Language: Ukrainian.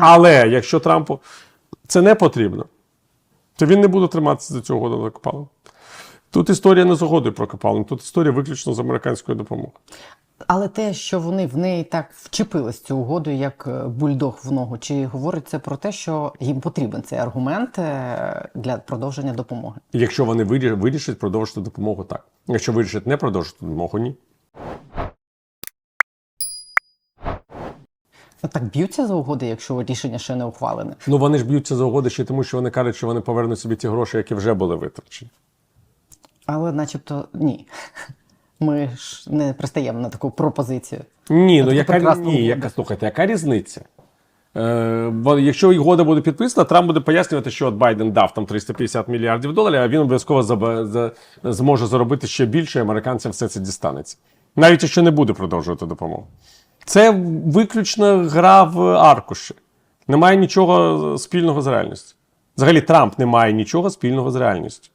Але якщо Трампу це не потрібно, то він не буде триматися за цього угоду за копалин. Тут історія не з угодою про копалин, тут історія виключно з американською допомогою. Але те, що вони в неї так вчепились цю угоду, як е, бульдог в ногу, чи говорить це про те, що їм потрібен цей аргумент е, для продовження допомоги? Якщо вони вирі- вирішать продовжити допомогу, так. Якщо вирішать не продовжити допомогу, ні. Так б'ються за угоди, якщо рішення ще не ухвалене. Ну вони ж б'ються за угоди ще тому, що вони кажуть, що вони повернуть собі ті гроші, які вже були витрачені. Але, начебто, ні. Ми ж не пристаємо на таку пропозицію. Ні, ну яка, ні, яка слухайте, яка різниця? Е, бо якщо угода буде підписана, Трамп буде пояснювати, що от Байден дав там 350 мільярдів доларів, а він обов'язково заба- за, зможе заробити ще більше, і американцям все це дістанеться. Навіть якщо не буде продовжувати допомогу. Це виключно гра в аркуші. Немає нічого спільного з реальністю. Взагалі, Трамп не має нічого спільного з реальністю.